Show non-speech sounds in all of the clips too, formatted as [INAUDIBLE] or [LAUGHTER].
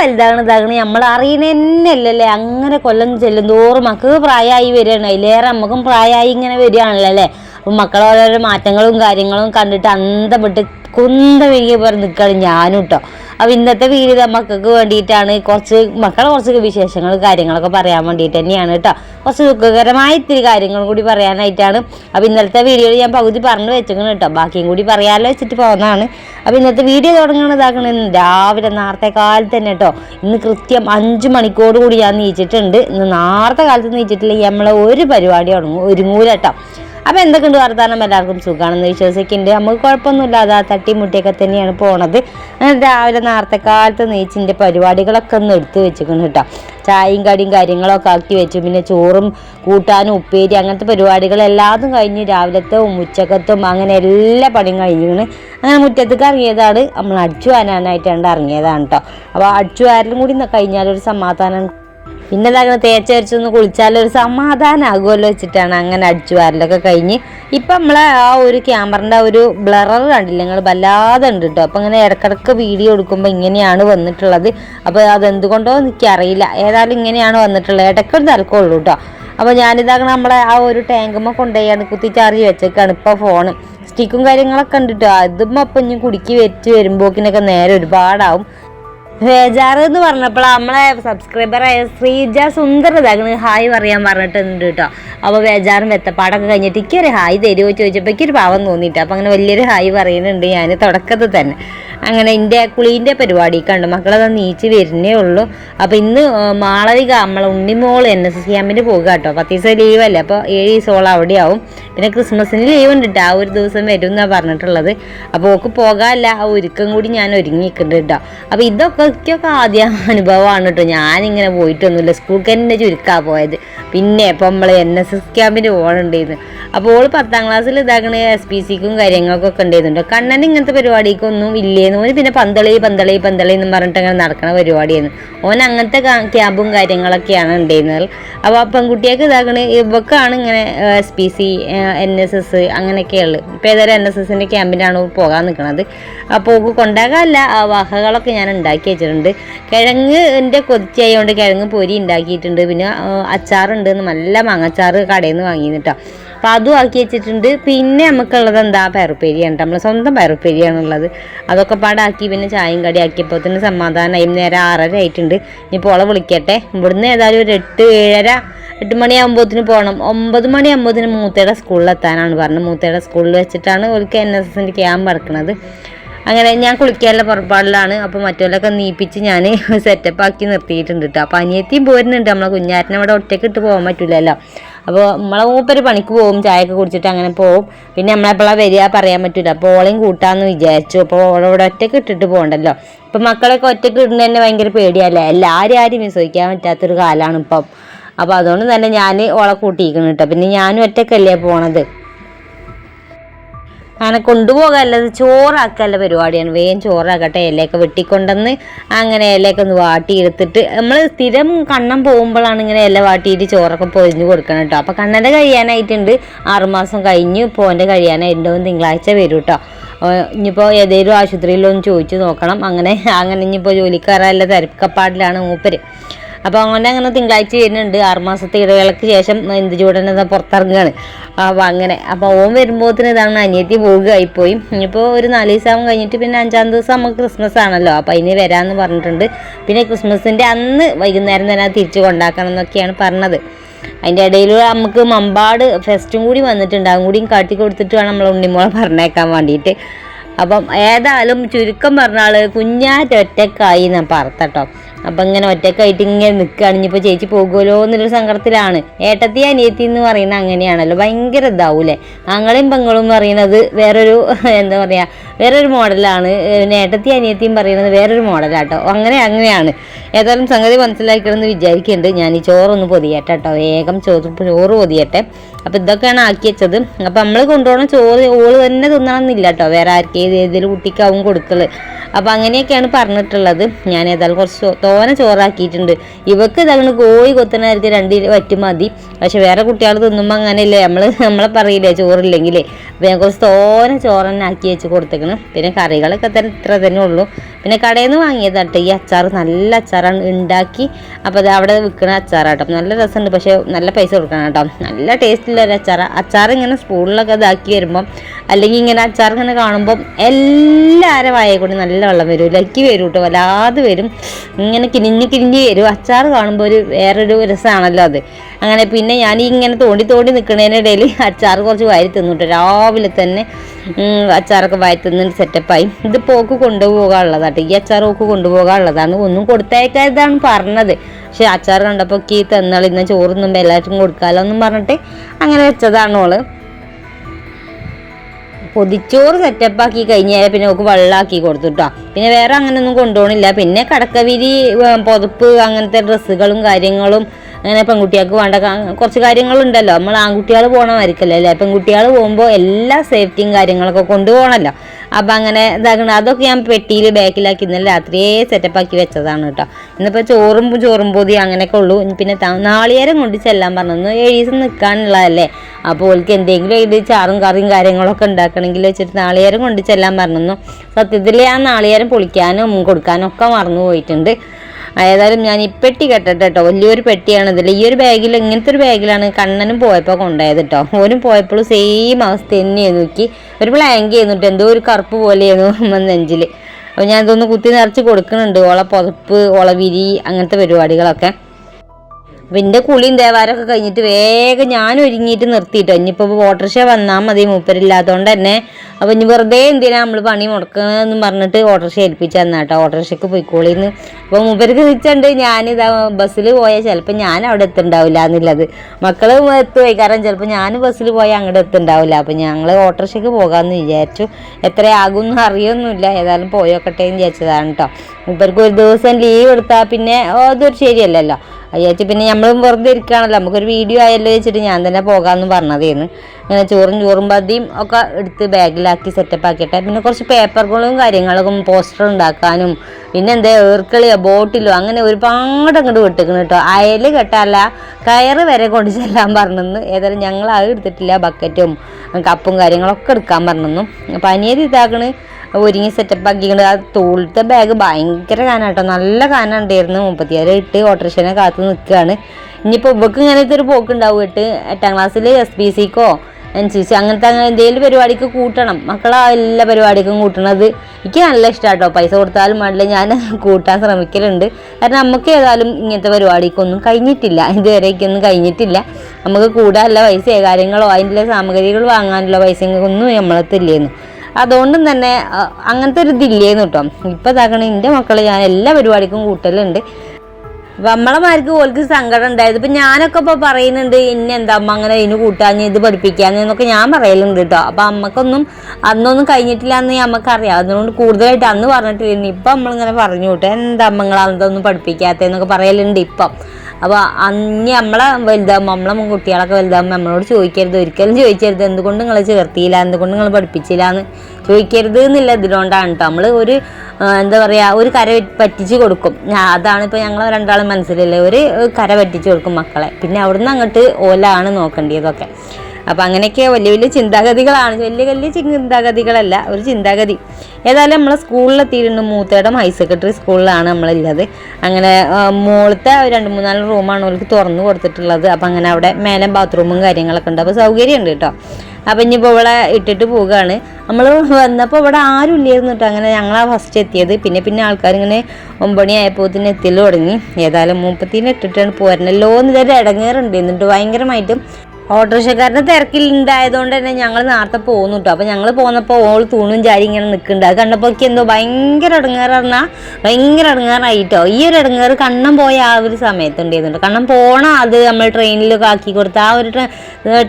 വലുതാണ് ഇതാകണ. നമ്മൾ അറിയണന്നല്ലേ അങ്ങനെ കൊല്ലം ചെല്ലും തോറും മക്കൾ പ്രായമായി വരികയാണ്. അതിലേറെ നമുക്കും പ്രായമായി ഇങ്ങനെ വരികയാണല്ലോ അല്ലേ? അപ്പം മക്കളെ ഓരോരോ മാറ്റങ്ങളും കാര്യങ്ങളും കണ്ടിട്ട് അന്തപ്പെട്ട് കുന്ത വിഴുകി പറഞ്ഞ് നിൽക്കുകയാണ് ഞാനും കേട്ടോ അപ്പം ഇന്നത്തെ വീഡിയോ മക്കൾക്ക് വേണ്ടിയിട്ടാണ്. കുറച്ച് മക്കളെ കുറച്ച് വിശേഷങ്ങൾ കാര്യങ്ങളൊക്കെ പറയാൻ വേണ്ടിയിട്ട് തന്നെയാണ് കേട്ടോ. കുറച്ച് ദുഃഖകരമായ ഇത്തിരി കാര്യങ്ങളും കൂടി പറയാനായിട്ടാണ്. അപ്പം ഇന്നലത്തെ വീഡിയോയിൽ ഞാൻ പകുതി പറഞ്ഞു വെച്ചേക്കണം കേട്ടോ. ബാക്കിയും കൂടി പറയാമല്ലോ വെച്ചിട്ട് പോകുന്നതാണ്. അപ്പം ഇന്നത്തെ വീഡിയോ തുടങ്ങണം ഇതാക്കണം രാവിലെ നേരത്തെ കാലത്ത് തന്നെ കേട്ടോ. ഇന്ന് കൃത്യം അഞ്ച് മണിക്കോട് കൂടി ഞാൻ നീച്ചിട്ടുണ്ട്. ഇന്ന് നേരത്തെ കാലത്ത് നീച്ചിട്ടില്ലെങ്കിൽ നമ്മളെ ഒരു പരിപാടി തുടങ്ങും. ഒരുങ്ങൂല കേട്ടോ. അപ്പം എന്തൊക്കെയുണ്ട് വർത്താനം? എല്ലാവർക്കും സുഖമാണെന്ന് വിശ്വസിക്കുന്നുണ്ട്. നമുക്ക് കുഴപ്പമൊന്നുമില്ല അതാ തട്ടിമുട്ടിയൊക്കെ തന്നെയാണ് പോണത്. രാവിലെ നേരത്തെ കാലത്ത് നെയ്ച്ചിന്റെ പരിപാടികളൊക്കെ ഒന്ന് എടുത്ത് വെച്ചിരിക്കുന്നു കേട്ടോ. ചായയും കടിയും കാര്യങ്ങളൊക്കെ ആക്കി വെച്ചു. പിന്നെ ചോറും കൂട്ടാനും ഉപ്പേരി അങ്ങനത്തെ പരിപാടികളെല്ലാതും കഴിഞ്ഞ് രാവിലത്തും ഉച്ചക്കത്തും അങ്ങനെ എല്ലാ പണിയും കഴിഞ്ഞിരിക്കുന്നു. അങ്ങനെ മുറ്റത്തേക്ക് ഇറങ്ങിയതാണ്. നമ്മൾ അടിച്ചു വാനാനായിട്ടാണ് ഇറങ്ങിയതാണ് കേട്ടോ. അപ്പോൾ അടിച്ചു വാരലും കൂടി കഴിഞ്ഞാലൊരു സമാധാനം പിന്നെ ഇതാകണ ഒരു കുളിച്ചാലൊരു സമാധാനമാകുമല്ലോ വെച്ചിട്ടാണ് അങ്ങനെ അടിച്ചു വാരലൊക്കെ കഴിഞ്ഞ്. ഇപ്പം നമ്മളെ ആ ഒരു ക്യാമറന്റെ ആ ഒരു ബ്ലറർ കണ്ടില്ല നിങ്ങൾ വല്ലാതെ ഉണ്ട് കേട്ടോ അപ്പം അങ്ങനെ ഇടക്കിടക്ക് വീഡിയോ എടുക്കുമ്പോൾ ഇങ്ങനെയാണ് വന്നിട്ടുള്ളത്. അപ്പോൾ അതെന്തുകൊണ്ടോ എനിക്കറിയില്ല ഏതായാലും ഇങ്ങനെയാണ് വന്നിട്ടുള്ളത്. ഇടയ്ക്കൊരു തിരക്കുള്ളൂ കേട്ടോ അപ്പോൾ ഞാനിതാകണ നമ്മളെ ആ ഒരു ടാങ്കുമ്മ കൊണ്ടുപോയാണ് കുത്തിച്ചാർജ് വെച്ചേക്കാണ് ഇപ്പോൾ ഫോണ്. സ്റ്റിക്കും കാര്യങ്ങളൊക്കെ ഉണ്ട് കേട്ടോ അതും അപ്പം ഇനി കുടുക്കി വെച്ച് വരുമ്പോക്കിനൊക്കെ നേരെ ഒരുപാടാവും. ബേജാറ് എന്ന് പറഞ്ഞപ്പോൾ നമ്മളെ സബ്സ്ക്രൈബറായ ശ്രീജ സുന്ദർ ഇതാകണ് ഹായ് പറയാൻ പറഞ്ഞിട്ടുണ്ട് കേട്ടോ അപ്പോൾ ബേജാറും വെത്തപ്പാടൊക്കെ കഴിഞ്ഞിട്ട് എനിക്കൊരു ഹായ് തരുമോ ചോദിച്ചപ്പോൾ എനിക്കൊരു പാവം തോന്നിയിട്ട് അപ്പോൾ അങ്ങനെ വലിയൊരു ഹായ് പറയുന്നുണ്ട് ഞാൻ തുടക്കത്തിൽ തന്നെ. അങ്ങനെ എന്റെ കുളീന്റെ പരിപാടി കണ്ടു. മക്കളത് നീച്ച് വരുന്നേ ഉള്ളൂ. അപ്പോൾ ഇന്ന് മാളവിക നമ്മളെ ഉണ്ണിമോൾ എൻ എസ് എസ് ക്യാമ്പിന് പോകുക കേട്ടോ. പത്ത് ദിവസം ലീവല്ലേ അപ്പോൾ ഏഴ് ദിവസമോളം അവിടെയാവും. പിന്നെ ക്രിസ്മസിന് ലീവ് ഉണ്ട് കേട്ടോ ആ ഒരു ദിവസം വരും എന്നാണ് പറഞ്ഞിട്ടുള്ളത്. അപ്പോൾ ഓക്ക് പോകാമല്ല ആ ഒരുക്കം കൂടി ഞാൻ ഒരുങ്ങിയിട്ടുണ്ട് കേട്ടോ അപ്പോൾ ഇതൊക്കെ ആദ്യ അനുഭവമാണ് കേട്ടോ ഞാനിങ്ങനെ പോയിട്ടൊന്നുമില്ല. സ്കൂൾ തന്നെ ചുരുക്കാ പോയത്. പിന്നെ ഇപ്പം നമ്മൾ എൻ എസ് എസ് ക്യാമ്പിന് പോകണുണ്ടായിരുന്നു. അപ്പോൾ ഓൾ പത്താം ക്ലാസ്സിൽ ഇതാക്കണ എസ് പി സിക്കും കാര്യങ്ങൾക്കൊക്കെ ഉണ്ടായിരുന്നുണ്ടോ കണ്ണൻ ഇങ്ങനത്തെ പരിപാടിക്കൊന്നും ഇല്ലേന്ന് ഓന് പിന്നെ പന്തളി പന്തളി പന്തളി എന്ന് പറഞ്ഞിട്ട് അങ്ങനെ നടക്കണ പരിപാടിയായിരുന്നു. ഓൻ അങ്ങനത്തെ ക്യാബും കാര്യങ്ങളൊക്കെയാണ് ഉണ്ടായിരുന്നത്. അപ്പോൾ ആ പെൺകുട്ടിയൊക്കെ ഇതാക്കണ ഇവക്കാണ് ഇങ്ങനെ S P C N S S അങ്ങനെയൊക്കെയുള്ളത്. ഇപ്പോൾ ഏതായാലും എൻ എസ് എസിന്റെ ക്യാമ്പിനാണ് പോകാൻ നിൽക്കുന്നത് അപ്പോൾ ഓക്ക് കൊണ്ടാകാല്ല ആ വാഹകളൊക്കെ ഞാൻ ഉണ്ടാക്കി വെച്ചിട്ടുണ്ട്. കിഴങ്ങ് എന്റെ കൊതിച്ചായതുകൊണ്ട് കിഴങ്ങ് പൊരി ഉണ്ടാക്കിയിട്ടുണ്ട്. പിന്നെ അച്ചാറുണ്ട് നല്ല മാങ്ങച്ചാറ് കടയിൽ നിന്ന് വാങ്ങിയിട്ടോ അപ്പോൾ അതും ആക്കി വെച്ചിട്ടുണ്ട്. പിന്നെ നമുക്കുള്ളത് എന്താ? പയറുപ്പേരിയാണ് നമ്മൾ സ്വന്തം പയറുപ്പേരിയാണുള്ളത്. അതൊക്കെ പാടാക്കി പിന്നെ ചായയും കടി ആക്കിയപ്പോൾ തന്നെ സമാധാനമായി നേരെ ആറര ആയിട്ടുണ്ട്. ഇനിയിപ്പോൾ ഓളെ വിളിക്കട്ടെ. ഇവിടുന്ന് ഏതായാലും ഒരു എട്ട് ഏഴര എട്ട് മണിയാകുമ്പോഴത്തിന് പോകണം ഒമ്പത് മണിയാകുമ്പോഴത്തിന് മൂത്തയുടെ സ്കൂളിൽ എത്താനാണ് പറഞ്ഞത്. മൂത്തയുടെ സ്കൂളിൽ വെച്ചിട്ടാണ് ഓൾക്ക് എൻ എസ് എസിന്റെ ക്യാമ്പ് നടക്കുന്നത്. അങ്ങനെ ഞാൻ കുളിക്കാനുള്ള പുറപ്പാടിലാണ്. അപ്പോൾ മറ്റുള്ളവരൊക്കെ നീപ്പിച്ച് ഞാൻ സെറ്റപ്പ് ആക്കി നിർത്തിയിട്ടുണ്ട് കേട്ടോ അപ്പോൾ അനിയത്തിയും പോരുന്നുണ്ട്. നമ്മളെ കുഞ്ഞാറ്റിനെ അവിടെ ഒറ്റയ്ക്ക് ഇട്ട് പോകാൻ പറ്റില്ലല്ലോ അപ്പോൾ നമ്മളെ മൂപ്പര് പണിക്ക് പോകും ചായയൊക്കെ കുടിച്ചിട്ട് അങ്ങനെ പോകും. പിന്നെ നമ്മളെപ്പോഴാണ് വരിക പറയാൻ പറ്റില്ല അപ്പോൾ ഓളെയും കൂട്ടാമെന്ന് വിചാരിച്ചു. അപ്പോൾ ഓളോട് ഒറ്റയ്ക്ക് ഇട്ടിട്ട് പോകണ്ടല്ലോ. ഇപ്പം മക്കളെയൊക്കെ ഒറ്റയ്ക്ക് ഇടുന്നത് തന്നെ ഭയങ്കര പേടിയല്ലേ? എല്ലാവരും ആരും വിശ്വസിക്കാൻ പറ്റാത്തൊരു കാലമാണ് ഇപ്പം. അപ്പോൾ അതുകൊണ്ട് തന്നെ ഞാൻ ഓളെ കൂട്ടിയിരിക്കുന്നു കേട്ടോ. പിന്നെ ഞാനും ഒറ്റയ്ക്കല്ലേ പോണത്? അങ്ങനെ കൊണ്ടുപോകല്ലത് ചോറാക്കല്ല പരിപാടിയാണ്. വേഗം ചോറാക്കട്ടെ ഇലയൊക്കെ വെട്ടിക്കൊണ്ടെന്ന് അങ്ങനെ ഇലയൊക്കെ ഒന്ന് വാട്ടിയെടുത്തിട്ട് നമ്മൾ സ്ഥിരം കണ്ണം പോകുമ്പോഴാണ് ഇങ്ങനെ ഇല വാട്ടിയിട്ട് ചോറൊക്കെ പൊരിഞ്ഞു കൊടുക്കണം കേട്ടോ അപ്പോൾ കണ്ണന്റെ കഴിയാനായിട്ടുണ്ട്. ആറുമാസം കഴിഞ്ഞ് പോന്റെ കഴിയാനായിട്ടുണ്ടാവും തിങ്കളാഴ്ച വരും കേട്ടോ ഇനിയിപ്പോൾ ഏതെങ്കിലും ആശുപത്രിയിലൊന്ന് ചോദിച്ചു നോക്കണം. അങ്ങനെ അങ്ങനെ ഇനിയിപ്പോൾ ജോലിക്കാരല്ല തിരക്കപ്പാടിലാണ് മൂപ്പര്. അപ്പോൾ അങ്ങനെ അങ്ങനെ തിങ്കളാഴ്ച വരുന്നുണ്ട്. ആറുമാസത്തെ ഇടവേളയ്ക്ക് ശേഷം എന്ത് ചൂടനെ പുറത്തിറങ്ങുകയാണ് അപ്പോൾ അങ്ങനെ. അപ്പോൾ ഓൻ വരുമ്പോഴത്തിന് ഇതാണ് അനിയത്തി പോവുകയായിപ്പോയി. ഇനിയിപ്പോൾ ഒരു നാല് ദിവസം കഴിഞ്ഞിട്ട് പിന്നെ അഞ്ചാം ദിവസം നമുക്ക് ക്രിസ്മസ് ആണല്ലോ. അപ്പോൾ അതിന് വരാമെന്ന് പറഞ്ഞിട്ടുണ്ട്. പിന്നെ ക്രിസ്മസിന്റെ അന്ന് വൈകുന്നേരം തന്നെ തിരിച്ച് കൊണ്ടാക്കണം എന്നൊക്കെയാണ് പറഞ്ഞത്. അതിന്റെ ഇടയിൽ നമുക്ക് മമ്പാട് ഫെസ്റ്റും കൂടി വന്നിട്ടുണ്ട്. അതും കൂടിയും കാട്ടി കൊടുത്തിട്ട് വേണം നമ്മൾ ഉണ്ണിമോളെ പറഞ്ഞേക്കാൻ വേണ്ടിയിട്ട്. അപ്പം ഏതായാലും ചുരുക്കം പറഞ്ഞാൽ കുഞ്ഞാറ്റൊറ്റക്കായി ഞാൻ പറത്തട്ടോ അപ്പം ഇങ്ങനെ ഒറ്റക്കായിട്ട് ഇങ്ങനെ നിൽക്കുകയാണ് ഇനിയിപ്പോൾ ചേച്ചി പോകുമല്ലോ എന്നുള്ളൊരു സങ്കടത്തിലാണ്. ഏട്ടത്തി അനിയത്തി എന്ന് പറയുന്നത് അങ്ങനെയാണല്ലോ. ഭയങ്കര ഇതാവൂലേ ആങ്ങളെയും പെങ്ങളും എന്ന് പറയുന്നത് വേറൊരു എന്താ പറയുക വേറൊരു മോഡലാണ്. പിന്നെ ഏട്ടത്തി അനിയത്തിയും പറയുന്നത് വേറൊരു മോഡലാട്ടോ. അങ്ങനെ അങ്ങനെയാണ്. ഏതായാലും സംഗതി മനസ്സിലാക്കണമെന്ന് വിചാരിക്കുന്നുണ്ട്. ഞാൻ ഈ ചോറൊന്ന് പൊതിയട്ടെ കേട്ടോ. വേഗം ചോറ് ചോറ് പൊതിയട്ടെ. അപ്പൊ ഇതൊക്കെയാണ് ആക്കി വെച്ചത്. അപ്പൊ നമ്മൾ കൊണ്ടുപോകണ ചോറ് ഓൾ തന്നെ തിന്നണമെന്നില്ല കേട്ടോ. വേറെ ആർക്കേത് ഏതെങ്കിലും കുട്ടിക്കാവും കൊടുക്കൽ. അപ്പം അങ്ങനെയൊക്കെയാണ് പറഞ്ഞിട്ടുള്ളത്. ഞാൻ ഏതായാലും കുറച്ച് തോന ചോറാക്കിയിട്ടുണ്ട്. ഇവക്ക് ഇതങ്ങനെ കോഴി കാര്യത്തിൽ രണ്ട് വറ്റ് മതി. പക്ഷെ വേറെ കുട്ടികൾ തിന്നുമ്പോൾ അങ്ങനെയല്ലേ? നമ്മൾ നമ്മളെ പറയില്ലേ ചോറില്ലെങ്കിലേ? അപ്പോൾ ഞാൻ കുറച്ച് തോന ചോറ് തന്നെ ആക്കി വെച്ച് കൊടുത്തേക്കണം. പിന്നെ കറികളൊക്കെ തന്നെ ഇത്ര തന്നെ ഉള്ളൂ. പിന്നെ കടയിൽ നിന്ന് വാങ്ങിയതാട്ടോ. ഈ അച്ചാർ നല്ല അച്ചാറാണ് ഉണ്ടാക്കി അപ്പോൾ അത് അവിടെ വിൽക്കുന്ന അച്ചാറാട്ടോ. നല്ല രസമുണ്ട് പക്ഷേ നല്ല പൈസ കൊടുക്കണം കേട്ടോ. നല്ല ടേസ്റ്റുള്ള ഒരു അച്ചാർ അച്ചാർ ഇങ്ങനെ സ്പൂണിലൊക്കെ ഇതാക്കി വരുമ്പം അല്ലെങ്കിൽ ഇങ്ങനെ അച്ചാർ ഇങ്ങനെ കാണുമ്പം എല്ലാവരും വായ കൂടി നല്ല വെള്ളം വരും. ലക്കി വരും കേട്ടോ. വല്ലാതെ വരും. ഇങ്ങനെ കിനിഞ്ഞ് കിനിഞ്ഞ് വരും. അച്ചാർ കാണുമ്പോൾ ഒരു വേറൊരു രസമാണല്ലോ അത്. അങ്ങനെ പിന്നെ ഞാൻ ഇങ്ങനെ തോണ്ടി തോണ്ടി നിൽക്കുന്നതിനിടയിൽ അച്ചാർ കുറച്ച് വാരി തിന്നിട്ട് രാവിലെ തന്നെ അച്ചാറൊക്കെ വാരി തിന്നിട്ട് സെറ്റപ്പായി ഇത് പോക്ക് കൊണ്ടുപോകാനുള്ളതാട്ട്. ഈ അച്ചാർ ഓക്ക് കൊണ്ടുപോകാനുള്ളതാണ്. ഒന്നും കൊടുത്തയക്കാതാണ് പറഞ്ഞത്. പക്ഷെ അച്ചാർ കണ്ടപ്പോൾ ഈ തന്നാൾ ഇന്ന് ചോറൊന്നും എല്ലാവർക്കും കൊടുക്കാമല്ലോ എന്നും പറഞ്ഞിട്ട് അങ്ങനെ വെച്ചതാണ് ഓൾ. പൊതിച്ചോറ് സെറ്റപ്പാക്കി കഴിഞ്ഞാൽ പിന്നെ നമുക്ക് വെള്ളമാക്കി കൊടുത്തു കേട്ടോ പിന്നെ വേറെ അങ്ങനെയൊന്നും കൊണ്ടുപോകണില്ല പിന്നെ കടക്കവിരി പുതപ്പ് അങ്ങനത്തെ ഡ്രസ്സുകളും കാര്യങ്ങളും അങ്ങനെ പെൺകുട്ടികൾക്ക് വേണ്ട കുറച്ച് കാര്യങ്ങളുണ്ടല്ലോ. നമ്മൾ ആൺകുട്ടികൾ പോകണമായിരിക്കല്ലോ അല്ലേ? പെൺകുട്ടികൾ പോകുമ്പോൾ എല്ലാ സേഫ്റ്റിയും കാര്യങ്ങളൊക്കെ കൊണ്ടുപോകണമല്ലോ അപ്പം അങ്ങനെ ഇതാക്കണം അതൊക്കെ ഞാൻ പെട്ടിയിൽ ബാക്കിലാക്കി ഇന്നലെ രാത്രിയേ സെറ്റപ്പാക്കി വെച്ചതാണ് കേട്ടോ. ഇന്നിപ്പോൾ ചോറും ചോറും പൊതി അങ്ങനെയൊക്കെ ഉള്ളൂ. പിന്നെ നാളികേരം കൊണ്ട് ചെല്ലാൻ പറഞ്ഞു. ഏഴ് ദിവസം നിൽക്കാനുള്ളതല്ലേ അപ്പോൾ ഓൾക്ക് എന്തെങ്കിലും ഇത് ചാറും കറിയും കാര്യങ്ങളൊക്കെ ഉണ്ടാക്കണമെങ്കിൽ വെച്ചിട്ട് നാളികേരം കൊണ്ട് ചെല്ലാൻ പറഞ്ഞു. സത്യത്തിൽ ആ നാളികേരം പൊളിക്കാനും കൊടുക്കാനും ഒക്കെ മറന്നു പോയിട്ടുണ്ട് ഏതായാലും ഞാൻ ഈ പെട്ടി കെട്ടട്ടെ കേട്ടോ വലിയൊരു പെട്ടിയാണ് ഇതിൽ ഈ ഒരു ബാഗിൽ ഇങ്ങനത്തെ ഒരു ബാഗിലാണ് കണ്ണനും പോയപ്പോൾ കൊണ്ടുപോയത് കേട്ടോ ഓനും പോയപ്പോഴും സെയിം അവസ്ഥ തന്നെയായിരുന്നു നോക്കി. ഒരു ബ്ലാങ്ക് ചെയ്യുന്നുണ്ട് എന്തോ ഒരു കറുപ്പ് പോലെയായിരുന്നു നെഞ്ചിൽ അപ്പോൾ ഞാൻ ഇതൊന്ന് കുത്തി നിറച്ച് കൊടുക്കുന്നുണ്ട്. ഓള പുതപ്പ് ഓള വിരി അങ്ങനത്തെ പരിപാടികളൊക്കെ. അപ്പം എന്റെ കുളിയും ദേവാരമൊക്കെ കഴിഞ്ഞിട്ട് വേഗം ഞാൻ ഒരുങ്ങിയിട്ട് നിർത്തിയിട്ടോ ഇനിയിപ്പോൾ ഓട്ടോറിക്ഷ വന്നാൽ മതി മൂപ്പരില്ലാത്തതുകൊണ്ട് തന്നെ. അപ്പോൾ ഇനി വെറുതെ എന്തിനാ നമ്മൾ പണി മുടക്കണമെന്ന് പറഞ്ഞിട്ട് ഓട്ടോറിക്ഷ ഏൽപ്പിച്ച് തന്നാട്ടോ. ഓട്ടോറിക്ഷയ്ക്ക് പോയിക്കോളിന്ന്. അപ്പോൾ മൂപ്പർക്ക് നിൽച്ചുണ്ട് ഞാനിതാ ബസ്സിൽ പോയാൽ ചിലപ്പോൾ ഞാൻ അവിടെ എത്തുണ്ടാവില്ല എന്നുള്ളത്. മക്കൾ എത്തുപോയി കാരണം ചിലപ്പോൾ ഞാൻ ബസ്സിൽ പോയാൽ അങ്ങോട്ട് എത്തുണ്ടാവില്ല. അപ്പോൾ ഞങ്ങൾ ഓട്ടോറിക്ഷയ്ക്ക് പോകാമെന്ന് വിചാരിച്ചു. എത്രയാകുമെന്ന് അറിയൊന്നുമില്ല. ഏതായാലും പോയോക്കട്ടെ എന്ന് വിചാരിച്ചതാണ് കേട്ടോ മൂപ്പർക്ക് ഒരു ദിവസം ലീവ് എടുത്താൽ പിന്നെ അതൊരു ശരിയല്ലല്ലോ. അയ്യാച്ച് പിന്നെ നമ്മളും വെറുതെ ഇരിക്കുകയാണല്ലോ. നമുക്കൊരു വീഡിയോ ആയല്ലോ വെച്ചിട്ട് ഞാൻ തന്നെ പോകാമെന്ന് പറഞ്ഞതായിരുന്നു ഇങ്ങനെ ചോറും ചോറും പതിയും ഒക്കെ എടുത്ത് ബാഗിലാക്കി സെറ്റപ്പ് ആക്കിയിട്ട്. പിന്നെ കുറച്ച് പേപ്പറുകളും കാര്യങ്ങളും പോസ്റ്റർ ഉണ്ടാക്കാനും പിന്നെ എന്താ ഏർക്കളിയോ ബോട്ടിലോ അങ്ങനെ ഒരുപാട് അങ്ങോട്ട് വിട്ടിക്കണം കേട്ടോ. അയൽ കെട്ടല്ല കയറ് വരെ കൊണ്ട് ചെല്ലാൻ പറഞ്ഞെന്ന്. ഏതായാലും ഞങ്ങൾ അത് എടുത്തിട്ടില്ല ബക്കറ്റും കപ്പും കാര്യങ്ങളൊക്കെ എടുക്കാൻ പറഞ്ഞെന്നും. അപ്പം അനിയത് ഇതാക്കണ് ഒരുങ്ങി സെറ്റപ്പ് ആക്കിക്കൊണ്ട് ആ തോളത്തെ ബാഗ് ഭയങ്കര കാനാട്ടോ. നല്ല കാനം ഉണ്ടായിരുന്നു മുപ്പത്തിയാറ് ഇട്ട് ഓട്ടോറിക്ഷനെ കാത്ത് നിൽക്കുകയാണ്. ഇനിയിപ്പോൾ ഇവക്ക് ഇങ്ങനത്തെ ഒരു പോക്ക് ഉണ്ടാവും ഇട്ട് എട്ടാം ക്ലാസ്സിൽ എസ് ബി സിക്കോ എൻ സി സി അങ്ങനത്തെ അങ്ങനെ എന്തെങ്കിലും പരിപാടിക്ക് കൂട്ടണം. മക്കളെ എല്ലാ പരിപാടിക്കും കൂട്ടണത്. എനിക്ക് നല്ല ഇഷ്ടമാട്ടോ പൈസ കൊടുത്താലും വേണ്ടില്ല. ഞാൻ [LAUGHS] കൂട്ടാൻ ശ്രമിക്കലുണ്ട്. കാരണം നമുക്ക് ഏതായാലും ഇങ്ങനത്തെ പരിപാടിക്കൊന്നും കഴിഞ്ഞിട്ടില്ല. [LAUGHS] ഇതുവരേക്കൊന്നും കഴിഞ്ഞിട്ടില്ല. നമുക്ക് കൂടാനുള്ള പൈസയോ കാര്യങ്ങളോ അതിന്റെ സാമഗ്രികൾ വാങ്ങാനുള്ള പൈസ ഒന്നും നമ്മളത്തില്ലേന്നു അതുകൊണ്ടും തന്നെ അങ്ങനത്തെ ഒരു ഇതില്ലേന്ന് കേട്ടോ. ഇപ്പം ഇതാക്കണ എന്റെ മക്കളെ ഞാൻ എല്ലാ പരിപാടിക്കും കൂട്ടലുണ്ട്. നമ്മളമാർക്ക് ഓൾക്ക് സങ്കടം ഉണ്ടായത്. ഇപ്പം ഞാനൊക്കെ ഇപ്പോൾ പറയുന്നുണ്ട് ഇന്നെ എന്താ അമ്മ അങ്ങനെ ഇതിന് കൂട്ടാഞ്ഞ് ഇത് പഠിപ്പിക്കാന്ന് എന്നൊക്കെ ഞാൻ പറയലുണ്ട് കേട്ടോ. അപ്പം അമ്മക്കൊന്നും അന്നൊന്നും കഴിഞ്ഞിട്ടില്ല എന്ന് നമുക്കറിയാം അതുകൊണ്ട് കൂടുതലായിട്ട് അന്ന് പറഞ്ഞിട്ടില്ല. ഇപ്പം നമ്മളിങ്ങനെ പറഞ്ഞു കൂട്ടെ എന്താ അമ്മങ്ങളാന്നതൊന്നും അതൊന്നും പഠിപ്പിക്കാത്തതെന്നൊക്കെ പറയലുണ്ട് ഇപ്പം. അപ്പോൾ അന്ന് നമ്മളെ വലുതാകുമ്പോൾ നമ്മളെ കുട്ടികളൊക്കെ വലുതാകുമ്പോൾ നമ്മളോട് ചോദിക്കരുത്. ഒരിക്കലും ചോദിക്കരുത്. എന്തുകൊണ്ട് നിങ്ങൾ ചേർത്തിയില്ല? എന്തുകൊണ്ട് നിങ്ങൾ പഠിപ്പിച്ചില്ല എന്ന് ചോദിക്കരുത് എന്നുള്ള ഇതിനോണ്ടാണ് കേട്ടോ നമ്മൾ ഒരു എന്താ പറയുക ഒരു കര പറ്റിച്ച് കൊടുക്കും. അതാണ് ഇപ്പോൾ ഞങ്ങൾ രണ്ടാളും മനസ്സിലല്ലേ. ഒരു കര പറ്റിച്ച് കൊടുക്കും മക്കളെ. പിന്നെ അവിടുന്ന് അങ്ങോട്ട് ഓലാണ് നോക്കേണ്ടതൊക്കെ അപ്പം അങ്ങനെയൊക്കെ വലിയ വലിയ ചിന്താഗതികളാണ്. വലിയ വലിയ ചിന്താഗതികളല്ല ഒരു ചിന്താഗതി. ഏതായാലും നമ്മളെ സ്കൂളിലെത്തിയിട്ടുണ്ട് മൂത്തേടം ഹയർ സെക്കൻഡറി സ്കൂളിലാണ് നമ്മളുള്ളത് അങ്ങനെ ആ, മുകളിലത്തെ രണ്ട് മൂന്നാൽ റൂമാണ് അവർക്ക് തുറന്നു കൊടുത്തിട്ടുള്ളത്. അപ്പം അങ്ങനെ അവിടെ മേലെ ബാത്റൂമും കാര്യങ്ങളൊക്കെ ഉണ്ട്. അപ്പോൾ സൗകര്യമുണ്ട് കേട്ടോ. അപ്പം ഇനിയിപ്പോൾ ഇവിടെ ഇട്ടിട്ട് പോവുകയാണ്. നമ്മൾ വന്നപ്പോൾ ഇവിടെ ആരും ഇല്ലായിരുന്നു കേട്ടോ. അങ്ങനെ ഞങ്ങളാ ഫസ്റ്റ് എത്തിയത്. പിന്നെ പിന്നെ ആൾക്കാർ ഇങ്ങനെ ഒമ്പണി ആയപ്പോൾ എത്തിയിൽ തുടങ്ങി. ഏതായാലും മുപ്പത്തിന് ഇട്ടിട്ടാണ് പോരണല്ലോ എന്ന് ഇതൊരു ഇടങ്ങേറുണ്ട്. എന്നിട്ട് ഭയങ്കരമായിട്ടും ഓട്ടോറിക്ഷക്കാരന്റെ തിരക്കിലുണ്ടായതുകൊണ്ട് തന്നെ ഞങ്ങൾ നേരത്തെ പോകുന്നു കേട്ടോ അപ്പോൾ ഞങ്ങൾ പോന്നപ്പോൾ ഓൾ തൂണും ചാരി ഇങ്ങനെ നിൽക്കുന്നുണ്ട് അത് കണ്ടപ്പോൾ ഒക്കെ എന്തോ ഭയങ്കര ഇടങ്ങേറ് പറഞ്ഞാൽ ഭയങ്കര ഇടങ്ങേറായിട്ടോ ഈ ഒരു ഇടങ്ങേറ് കണ്ണം പോയ ആ ഒരു സമയത്ത് ഉണ്ടായിരുന്നുണ്ട് കണ്ണം പോണ അത് നമ്മൾ ട്രെയിനിലൊക്കെ ആക്കി കൊടുത്ത ആ ഒരു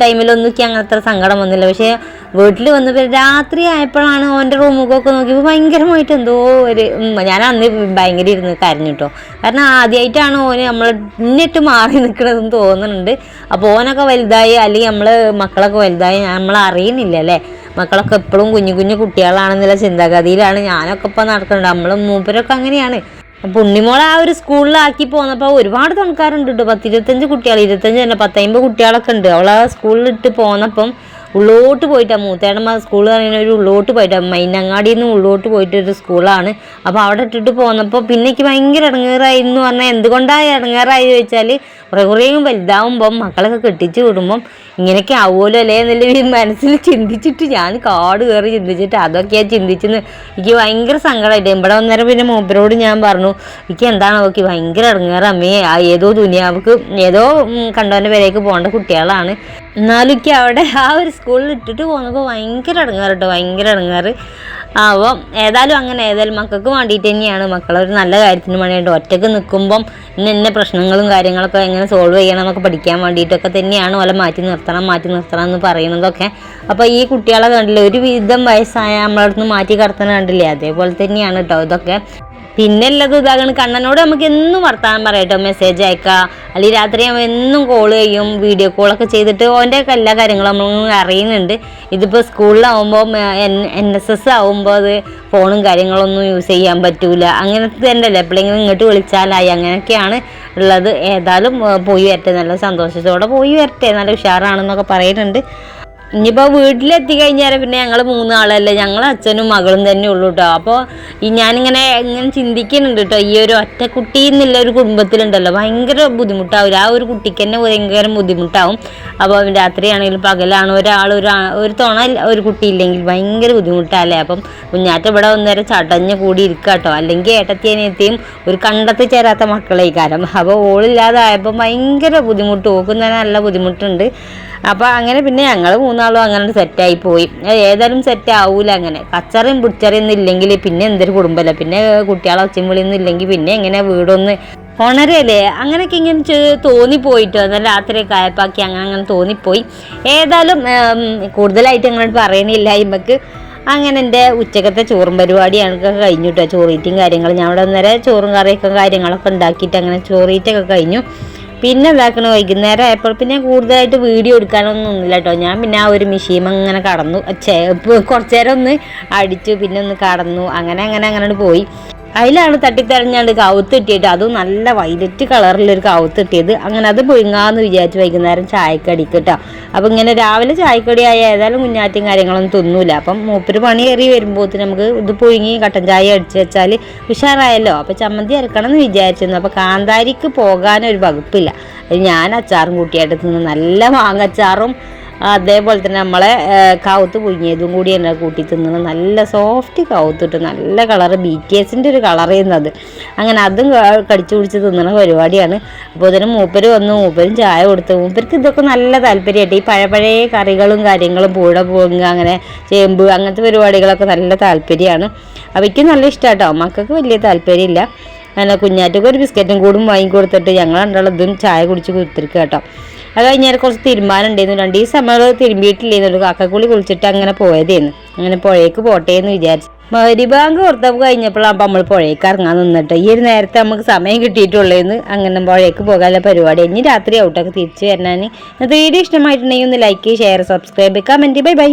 ടൈമിലൊന്നും അങ്ങനെ അത്ര സങ്കടം വന്നില്ല. പക്ഷേ വീട്ടിൽ വന്നപ്പോൾ രാത്രി ആയപ്പോഴാണ് ഓന്റെ റൂമുകൊക്കെ നോക്കിയപ്പോൾ ഭയങ്കരമായിട്ട് എന്തോ ഒരു ഞാൻ അന്ന് ഭയങ്കര ഇരുന്ന് കരഞ്ഞു കേട്ടോ കാരണം ആദ്യമായിട്ടാണ് ഓന് നമ്മൾ ഇന്നിട്ട് മാറി നിൽക്കണതെന്ന് തോന്നുന്നുണ്ട്. അപ്പോൾ ഓനൊക്കെ വലുതായി അല്ലെങ്കിൽ നമ്മൾ മക്കളൊക്കെ വലുതായി നമ്മൾ അറിയുന്നില്ല അല്ലേ? മക്കളൊക്കെ എപ്പോഴും കുഞ്ഞു കുഞ്ഞു കുട്ടികളാണെന്നുള്ള ചിന്താഗതിയിലാണ് ഞാനൊക്കെ ഇപ്പോൾ നടക്കുന്നുണ്ട് നമ്മൾ മൂപ്പരൊക്കെ അങ്ങനെയാണ്. അപ്പം ഉണ്ണിമോളെ ആ ഒരു സ്കൂളിലാക്കി പോന്നപ്പോൾ ഒരുപാട് തുണക്കാരുണ്ട് കേട്ടോ പത്തിരുപത്തഞ്ച് കുട്ടികൾ ഇരുപത്തഞ്ച് തന്നെ പത്തമ്പത് കുട്ടികളൊക്കെ ഉണ്ട്. അവളെ സ്കൂളിലിട്ട് പോന്നപ്പം ഉള്ളോട്ട് പോയിട്ടാണ് മൂത്തേടമ്മ സ്കൂൾ പറയുന്ന ഒരു ഉള്ളോട്ട് പോയിട്ടാണ് മൈനങ്ങാടിയിൽ നിന്ന് ഉള്ളോട്ട് പോയിട്ടൊരു സ്കൂളാണ് അപ്പോൾ അവിടെ ഇട്ടിട്ട് പോന്നപ്പോൾ പിന്നെ ഭയങ്കര ഇടങ്ങേറായി എന്ന് പറഞ്ഞാൽ എന്തുകൊണ്ടാണ് ഇടങ്ങേറായി ചോദിച്ചാൽ കുറേ കുറേയും വലുതാവുമ്പം മക്കളൊക്കെ കെട്ടിച്ച് വിടുമ്പം ഇങ്ങനെയൊക്കെ ആവുമല്ലോ അല്ലേ എന്നുള്ള മനസ്സിൽ ചിന്തിച്ചിട്ട് ഞാൻ കാട് കയറി ചിന്തിച്ചിട്ട് അതൊക്കെയാണ് ചിന്തിച്ചെന്ന് എനിക്ക് ഭയങ്കര സങ്കടമായിട്ട് ഇവിടെ വന്നേരം പിന്നെ മൂപ്പരോട് ഞാൻ പറഞ്ഞു എനിക്ക് എന്താണ് നോക്കി ഭയങ്കര ഇടങ്ങേറ് അമ്മേ. ആ ഏതോ ദുനിയാവക്ക് ഏതോ കണ്ടവന്റെ പേരേക്ക് പോകേണ്ട കുട്ടികളാണ്. എന്നാലും അവിടെ ആ ഒരു സ്കൂളിൽ ഇട്ടിട്ട് പോകുന്നപ്പോൾ ഭയങ്കര ഇടങ്ങാറ് കേട്ടോ ഭയങ്കര ഇടങ്ങാറ്. അപ്പം ഏതായാലും അങ്ങനെ ഏതായാലും മക്കൾക്ക് വേണ്ടിയിട്ട് തന്നെയാണ്. മക്കളെ ഒരു നല്ല കാര്യത്തിന് വേണ്ടിയിട്ട് ഒറ്റയ്ക്ക് നിൽക്കുമ്പം ഇന്ന ഇന്ന പ്രശ്നങ്ങളും കാര്യങ്ങളൊക്കെ എങ്ങനെ സോൾവ് ചെയ്യണം എന്നൊക്കെ പഠിക്കാൻ വേണ്ടിയിട്ടൊക്കെ തന്നെയാണ് ഓലെ മാറ്റി നിർത്തണം മാറ്റി നിർത്തണം എന്ന് പറയുന്നതൊക്കെ. അപ്പോൾ ഈ കുട്ടികളെ കണ്ടില്ല ഒരു വിധം വയസ്സായ നമ്മളടുത്ത് മാറ്റി കടത്തണം കണ്ടില്ലേ അതേപോലെ തന്നെയാണ് കേട്ടോ ഇതൊക്കെ. പിന്നെ ഉള്ളത് ഇതാകണം കണ്ണനോട് നമുക്ക് എന്നും വർത്താനം പറയട്ടോ മെസ്സേജ് അയക്കുക അല്ലെങ്കിൽ രാത്രി എന്നും കോൾ ചെയ്യും വീഡിയോ കോളൊക്കെ ചെയ്തിട്ട് ഓന്റെ എല്ലാ കാര്യങ്ങളും നമ്മൾ അറിയുന്നുണ്ട്. ഇതിപ്പോൾ സ്കൂളിലാവുമ്പോൾ എൻ എൻ എസ് എസ് ആവുമ്പോൾ അത് ഫോണും കാര്യങ്ങളൊന്നും യൂസ് ചെയ്യാൻ പറ്റൂല. അങ്ങനത്തെ തന്നെ അല്ലേ എപ്പോഴെങ്കിലും ഇങ്ങോട്ട് വിളിച്ചാലായി അങ്ങനെയൊക്കെയാണ് ഉള്ളത്. ഏതായാലും പോയി വരട്ടെ. നല്ല സന്തോഷത്തോടെ പോയി വരട്ടെ. നല്ല ഉഷാറാണെന്നൊക്കെ പറയുന്നുണ്ട്. ഇനിയിപ്പോൾ വീട്ടിലെത്തി കഴിഞ്ഞാൽ പിന്നെ ഞങ്ങൾ മൂന്നാളല്ലേ ഞങ്ങൾ അച്ഛനും മകളും തന്നെ ഉള്ളൂ കേട്ടോ അപ്പോൾ ഈ ഞാനിങ്ങനെ ഇങ്ങനെ ചിന്തിക്കുന്നുണ്ട് കേട്ടോ ഈ ഒരു ഒറ്റ കുട്ടി എന്നുള്ള ഒരു കുടുംബത്തിലുണ്ടല്ലോ ഭയങ്കര ബുദ്ധിമുട്ടാവില്ല ആ ഒരു കുട്ടിക്ക് തന്നെ ഭയങ്കര ബുദ്ധിമുട്ടാവും. അപ്പോൾ രാത്രിയാണെങ്കിലും പകലാണ് ഒരാൾ ഒരു ഒരു തുണ ഒരു കുട്ടി ഇല്ലെങ്കിൽ ഭയങ്കര ബുദ്ധിമുട്ടല്ലേ. അപ്പം കുഞ്ഞാറ്റ ഇവിടെ ഒന്നേരം ചടഞ്ഞ് കൂടി ഇരിക്കുക കേട്ടോ അല്ലെങ്കിൽ ഏട്ടത്തിയനെത്തിയും ഒരു കണ്ടത്ത് ചേരാത്ത മക്കളെ കാരം അപ്പോൾ ഓളില്ലാതായപ്പോൾ ഭയങ്കര ബുദ്ധിമുട്ട് ഓക്കുന്നതിന് നല്ല ബുദ്ധിമുട്ടുണ്ട്. അപ്പോൾ അങ്ങനെ പിന്നെ ഞങ്ങൾ മൂന്നാളും അങ്ങനെ സെറ്റായി പോയി. ഏതായാലും സെറ്റ് ആവൂല അങ്ങനെ. കച്ചറയും പിടിച്ചറിയും ഒന്നും ഇല്ലെങ്കിൽ പിന്നെ എന്തൊരു കുടുംബമല്ല പിന്നെ കുട്ടികളെ ഒച്ചയും വിളിയൊന്നും ഇല്ലെങ്കിൽ പിന്നെ എങ്ങനെ വീടൊന്ന് ഉണരല്ലേ അങ്ങനെയൊക്കെ ഇങ്ങനെ തോന്നിപ്പോയിട്ടോ എന്നാൽ രാത്രിയൊക്കെ ആയപ്പാക്കി അങ്ങനെ അങ്ങനെ തോന്നിപ്പോയി ഏതായാലും കൂടുതലായിട്ട് അങ്ങനെ പറയണില്ല. ഇമ്മക്ക് അങ്ങനെ എന്റെ ഉച്ചക്കത്തെ ചോറും പരിപാടി ഞങ്ങൾക്ക് കഴിഞ്ഞു കേട്ടോ ചോറീറ്റും കാര്യങ്ങളും. ഞാൻ ഇവിടെ നേരെ ചോറും കറിയൊക്കെ കാര്യങ്ങളൊക്കെ ഉണ്ടാക്കിയിട്ട് അങ്ങനെ ചോറീറ്റൊക്കെ കഴിഞ്ഞു. പിന്നെ എന്താക്കണ വൈകുന്നേരം ആയപ്പോൾ പിന്നെ കൂടുതലായിട്ട് വീഡിയോ എടുക്കാനൊന്നും ഇല്ല കേട്ടോ ഞാൻ പിന്നെ ആ ഒരു മെഷീൻ അങ്ങനെ കടന്നു. കുറച്ചു നേരം ഒന്ന് അടിച്ചു പിന്നെ ഒന്ന് കടന്നു. അങ്ങനെ അങ്ങനെ അങ്ങനെ പോയി. അതിലാണ് തട്ടിത്തെറിഞ്ഞാണ്ട് കവുത്ത് കിട്ടിയിട്ട് അതും നല്ല വൈലറ്റ് കളറിലൊരു കവുത്ത് കിട്ടിയത്. അങ്ങനെ അത് പുഴുങ്ങാന്ന് വിചാരിച്ച് വൈകുന്നേരം ചായക്കടി കേട്ടോ അപ്പം ഇങ്ങനെ രാവിലെ ചായക്കടി ആയ ഏതായാലും കുഞ്ഞാറ്റും കാര്യങ്ങളൊന്നും തിന്നൂല. അപ്പം മൂപ്പര് പണി കയറി വരുമ്പോഴത്തേന് നമുക്ക് ഇത് പുഴുങ്ങി കട്ടൻ ചായ അടിച്ച് വെച്ചാൽ ഉഷാറായല്ലോ. അപ്പം ചമ്മന്തി അരക്കണം എന്ന് വിചാരിച്ചിരുന്നു. അപ്പം കാന്താരിക്ക് പോകാനൊരു വകുപ്പില്ല. അത് ഞാൻ അച്ചാറും കൂട്ടിയായിട്ട് തിന്നു നല്ല മാങ്ങച്ചാറും അതേപോലെ തന്നെ നമ്മളെ കാവത്ത് കാവുത്ത് പുഴുങ്ങിയതും കൂടി എന്നെ കൂട്ടി തിന്നുന്നത് നല്ല സോഫ്റ്റ് കാവുത്തിട്ട് നല്ല കളറ് ബി ടി എസിന്റെ ഒരു കളർ ചെയ്യുന്നത് അങ്ങനെ അതും കടിച്ചു പിടിച്ച് തിന്നണ പരിപാടിയാണ്. അപ്പോൾ ഇതിന് മൂപ്പര് വന്നു മൂപ്പരും ചായ കൊടുത്തു. മൂപ്പർക്ക് ഇതൊക്കെ നല്ല താല്പര്യമായിട്ട് ഈ പഴയ പഴയ കറികളും കാര്യങ്ങളും പൂട പൂങ്ങ അങ്ങനെ ചേമ്പ് അങ്ങനത്തെ പരിപാടികളൊക്കെ നല്ല താല്പര്യമാണ്. അവയ്ക്ക് നല്ല ഇഷ്ടമാട്ടോ മക്കൾക്ക് വലിയ താല്പര്യമില്ല. അങ്ങനെ കുഞ്ഞാറ്റൊക്കെ ഒരു ബിസ്ക്കറ്റും കൂടും വാങ്ങി കൊടുത്തിട്ട് ഞങ്ങൾ ഇതും ചായ കുടിച്ച് കുത്തിരിക്കുക കേട്ടോ അത് കഴിഞ്ഞാൽ കുറച്ച് തീരുമാനം ഉണ്ടായിരുന്നു. രണ്ട് ദിവസം നമ്മൾ തിരുമ്പിയിട്ടില്ലായിരുന്നു. കാക്കക്കുളി കുളിച്ചിട്ട് അങ്ങനെ പോയതായിരുന്നു അങ്ങനെ പുഴയ്ക്ക് പോട്ടെ എന്ന് വിചാരിച്ചു. മരിബാങ്ക് പുറത്തപ്പ് കഴിഞ്ഞപ്പോഴാണ് അപ്പം നമ്മൾ പുഴയ്ക്ക് ഇറങ്ങാൻ നിന്നിട്ട്. ഈ ഒരു നേരത്തെ നമുക്ക് സമയം കിട്ടിയിട്ടുള്ളതെന്ന് അങ്ങനെ പുഴയ്ക്ക് പോകാനുള്ള പരിപാടി. ഇനി രാത്രി ഔട്ടൊക്കെ തിരിച്ചു വരണാൻ ഇന്നത്തെ വീഡിയോ ഇഷ്ടമായിട്ടുണ്ടെങ്കിൽ ഒന്ന് like share subscribe comment bye bye